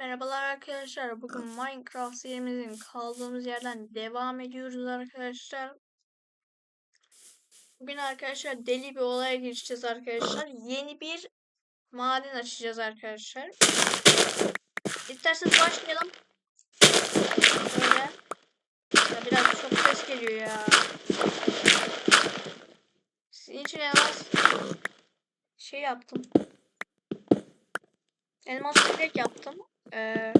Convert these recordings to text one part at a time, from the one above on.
Merhabalar arkadaşlar. Bugün Minecraft serimizin kaldığımız yerden devam ediyoruz arkadaşlar. Bugün arkadaşlar deli bir olaya gireceğiz arkadaşlar. Yeni bir maden açacağız arkadaşlar. İsterseniz başlayalım. Böyle. Ya biraz çok ses geliyor ya. Sizin için elmas şey yaptım. Elmas kürek yaptım. Ee,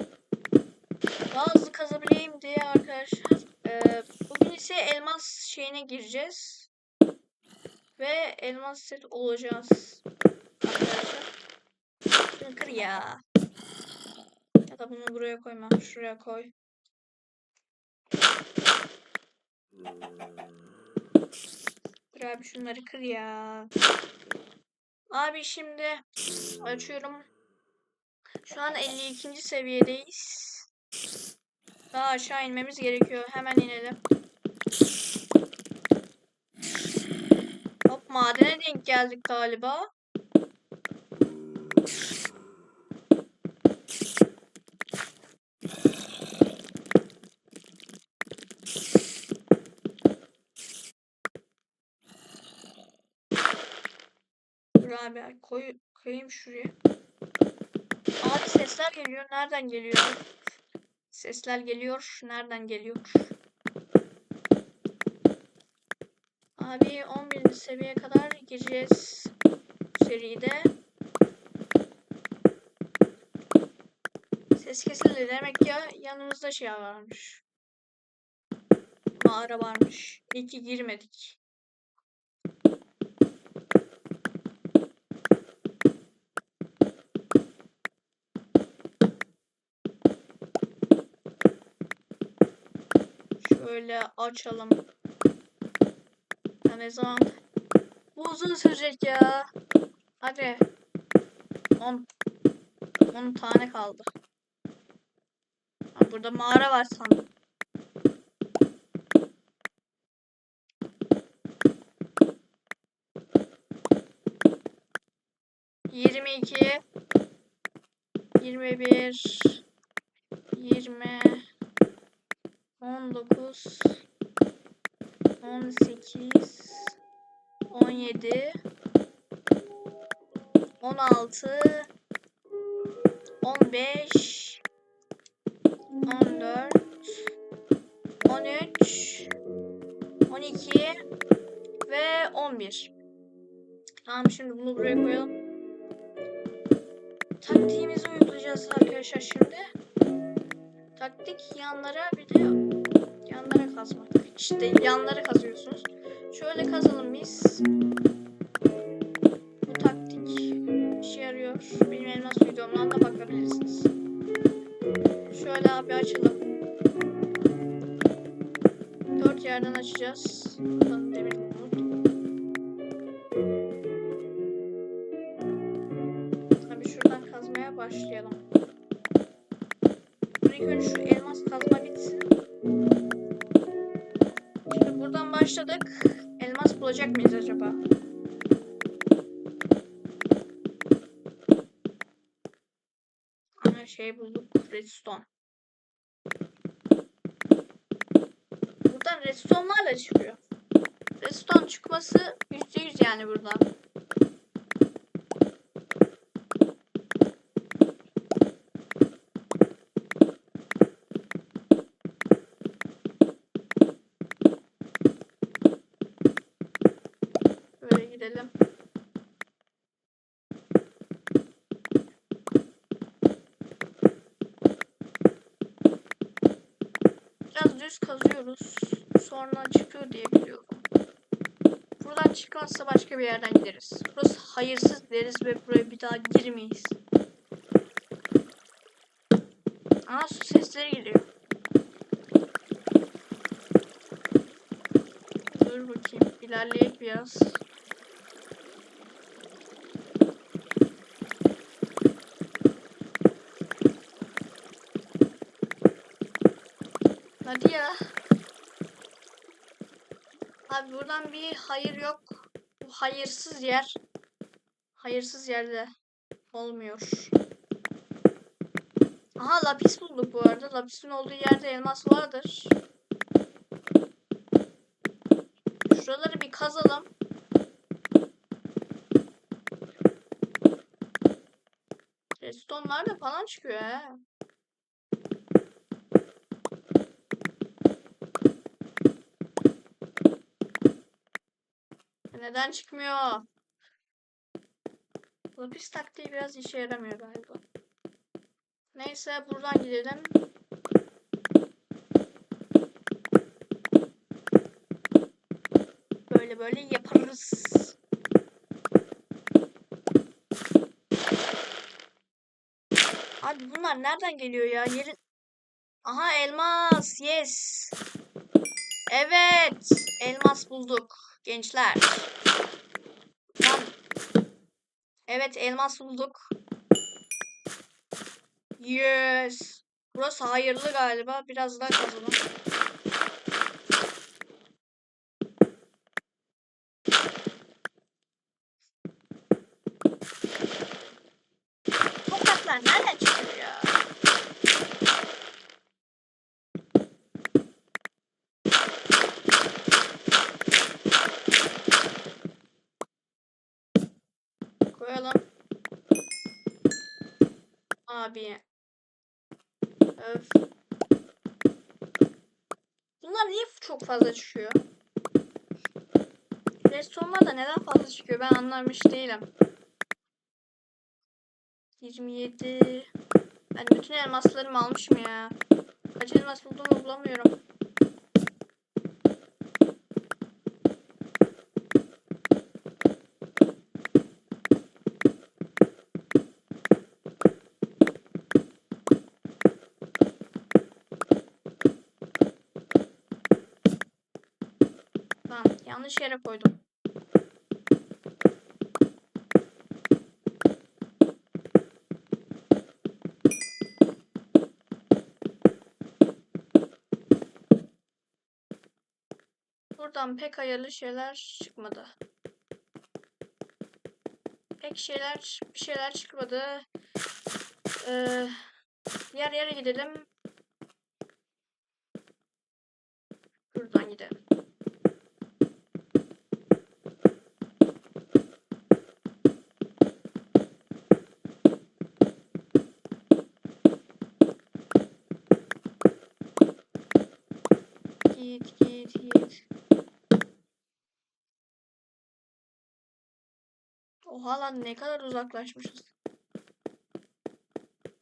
daha hızlı kazabileyim diye arkadaşlar. Ee, bugün ise elmas şeyine gireceğiz. Ve elmas set olacağız. Arkadaşlar. Kır ya. Ya da bunu buraya koyma. Şuraya koy. Dur abi şunları kır ya. Abi şimdi açıyorum. Şu an 52. seviyedeyiz. Daha aşağı inmemiz gerekiyor. Hemen inelim. Hop madene denk geldik galiba. Dur abi koy, koyayım şuraya. Sesler geliyor. Nereden geliyor? Sesler geliyor. Nereden geliyor? Abi 11. seviyeye kadar gireceğiz seride. Ses kesildi. Demek ki yanımızda şey varmış. Mağara varmış. İyi ki girmedik. Şöyle açalım. Ya ne zaman? Bu uzun sürecek ya. Hadi. 10 10 tane kaldı. Burada mağara var sandım. Yirmi iki, yirmi bir, yirmi, on dokuz, on sekiz, on yedi, on altı, on beş, on dört, on üç, on iki ve on bir. Tamam şimdi bunu buraya koyalım. Taktiğimizi uygulayacağız arkadaşlar şimdi. Taktik yanlara bir de yanlara kazmak. İşte yanlara kazıyorsunuz. Şöyle kazalım biz. Bu taktik işe yarıyor. Benim elmas videomdan da bakabilirsiniz. Şöyle abi açalım. Dört yerden açacağız. Buradan demir umut. Tabii şuradan kazmaya başlayalım. İlk önce şu elmas kazma bitsin. Başladık. Elmas bulacak mıyız acaba? Ana şey bulduk. Redstone. Buradan redstone'larla çıkıyor. Redstone çıkması %100 yani buradan. Böyle gidelim. Biraz düz kazıyoruz. Sonra çıkıyor diye biliyorum. Buradan çıkmazsa başka bir yerden gideriz. Burası hayırsız deriz ve buraya bir daha girmeyiz. Aa su sesleri geliyor. Dur bakayım. İlerleyek biraz. Hadi ya. Abi buradan bir hayır yok. Bu hayırsız yer. Hayırsız yerde olmuyor. Aha lapis bulduk bu arada. Lapisin olduğu yerde elmas vardır. Şuraları bir kazalım. Redstone'lar da falan çıkıyor he. Neden çıkmıyor? Lapis taktiği biraz işe yaramıyor galiba. Neyse buradan gidelim. Böyle böyle yaparız. Abi bunlar nereden geliyor ya? Yerin... Aha elmas. Yes. Evet. Elmas bulduk. Gençler. Evet elmas bulduk. Yes. Burası hayırlı galiba. Biraz daha kazalım. Topraklar nereden çıkıyor ya? Koyalım. Abi. Öf. Bunlar niye çok fazla çıkıyor? Restonlar da neden fazla çıkıyor ben anlamış değilim. 27. Ben bütün elmaslarımı almışım ya. Kaç elmas bulduğumu bulamıyorum. Tamam yanlış yere koydum. Buradan pek hayırlı şeyler çıkmadı. Pek şeyler bir şeyler çıkmadı. Ee, diğer yere gidelim. Buradan gidelim. Git git git. Oha lan ne kadar uzaklaşmışız.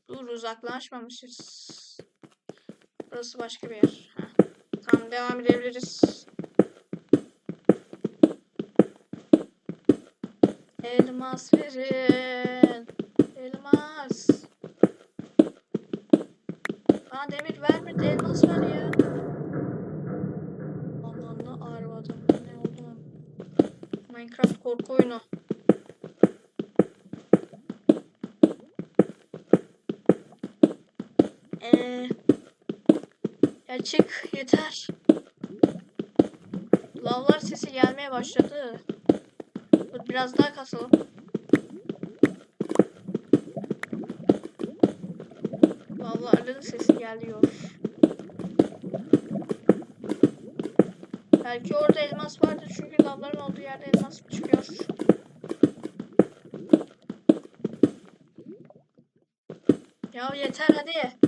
Dur uzaklaşmamışız. Burası başka bir yer. Heh. Tamam devam edebiliriz. Elmas verin. Elmas. Bana demir vermedi elmas ver ya. Ananı arvadım. Ne oldu? Minecraft korku oyunu. Ee, ya çık yeter. Lavlar sesi gelmeye başladı. Dur biraz daha kasalım. Lavların sesi geliyor. Belki orada elmas vardır çünkü lavların olduğu yerde elmas çıkıyor. Ya yeter hadi.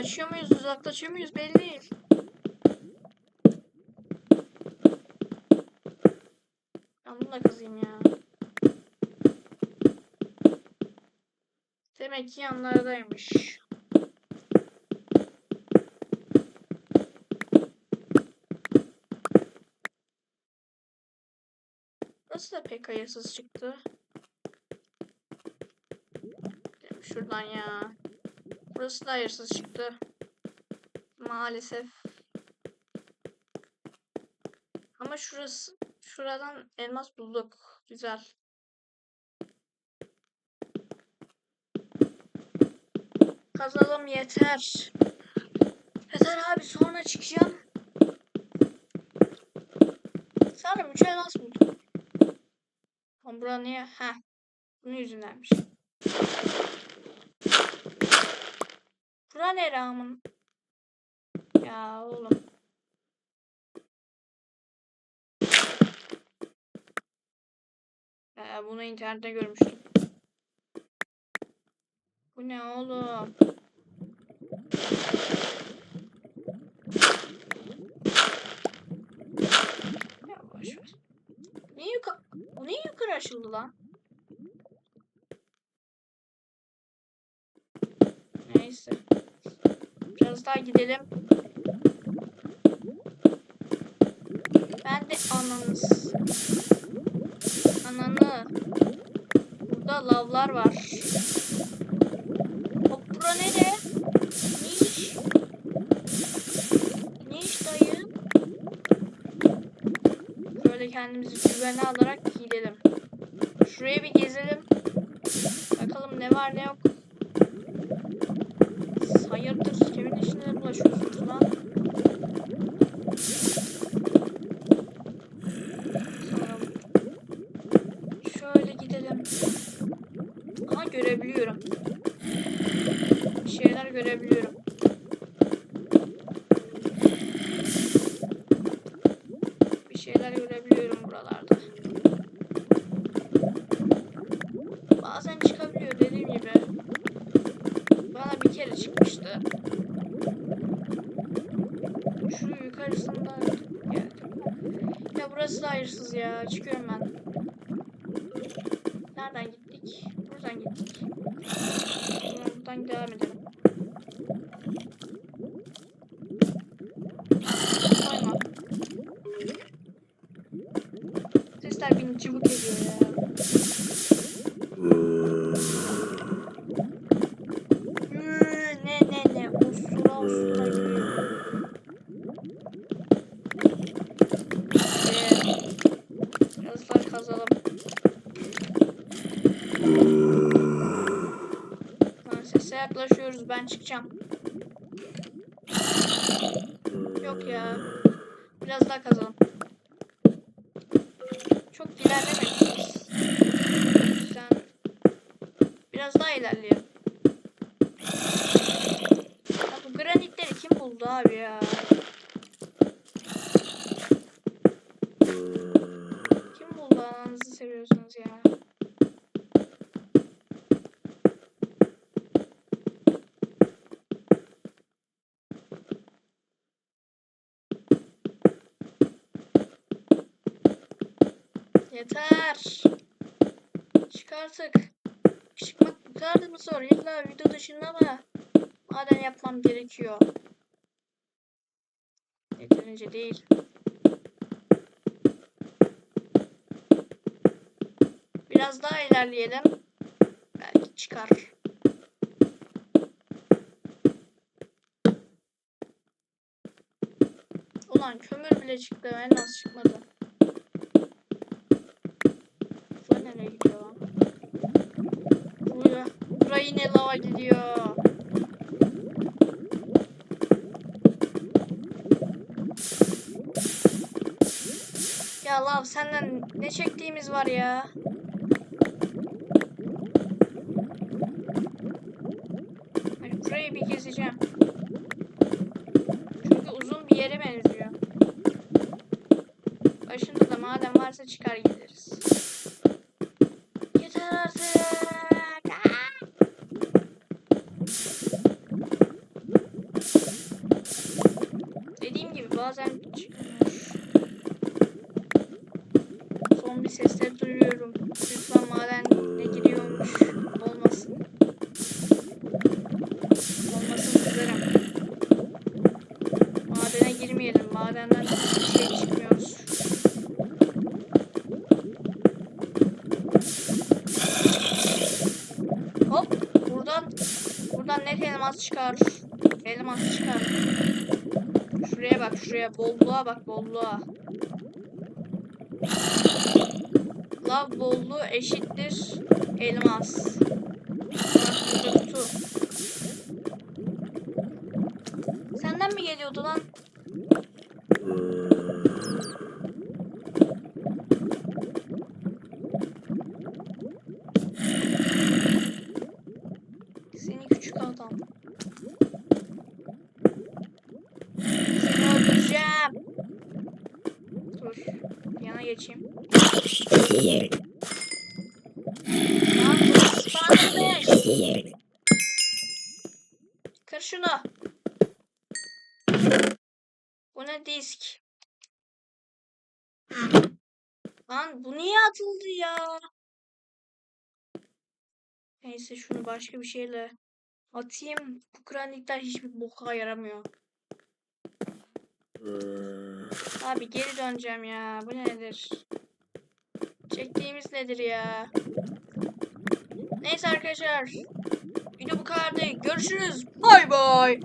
Yakınlaşıyor muyuz, uzaklaşıyor muyuz belli değil. Ben bunu da kazıyım ya. Demek ki yanlardaymış. Burası da pek hayırsız çıktı. Şuradan ya. Burası da hayırsız çıktı. Maalesef. Ama şurası şuradan elmas bulduk. Güzel. Kazalım yeter. Yeter abi sonra çıkacağım. Sanırım 3 elmas buldum. Ama bura niye? Heh. Bunun yüzündenmiş. Ne Ramın? Ya oğlum. Ee, bunu internette görmüştüm. Bu ne oğlum? Ya boş ver. Niye yukarı, niye yukarı açıldı lan? Neyse. Biraz daha gidelim. Ben de ananız. Ananı. Burada lavlar var. Hop bura nere? Niş. Niş dayı. Böyle kendimizi güvene alarak gidelim. Şuraya bir gezelim. Bakalım ne var ne yok. Hayırdır? Kimin arkadaşlar ulaşıyorsunuz lan. Yaklaşıyoruz ben çıkacağım. Yok ya. Biraz daha kazalım. Çok ilerlemedik yüzden biraz daha ilerleyelim. Ya bu granitleri kim buldu abi ya? Kim buldu ananızı seviyorsunuz ya? Yeter. Çık artık. Çıkmak bu kadar mı zor? İlla video dışında mı? Maden yapmam gerekiyor. Yeterince değil. Biraz daha ilerleyelim. Belki çıkar. Ulan kömür bile çıktı. En az çıkmadı. Bu nereye gidiyor lan? Buraya. Buraya yine lava gidiyor. Ya lav senden ne çektiğimiz var ya. Hani burayı bir gezeceğim. Çünkü uzun bir yere benziyor. Başında da maden varsa çıkar gideriz. Elmas çıkar. Elmas çıkar. Şuraya bak şuraya bolluğa bak bolluğa. Lav bolluğu eşittir elmas. Bak. Senden mi geliyordu lan? Dur. Yana geçeyim. Lan bu spawnmış. Kır şunu. Bu ne disk? Lan bu niye atıldı ya? Neyse şunu başka bir şeyle atayım. Bu kranikler hiçbir boka yaramıyor. Abi geri döneceğim ya. Bu nedir? Çektiğimiz nedir ya? Neyse arkadaşlar. Video bu kadardı. Görüşürüz. Bay bay.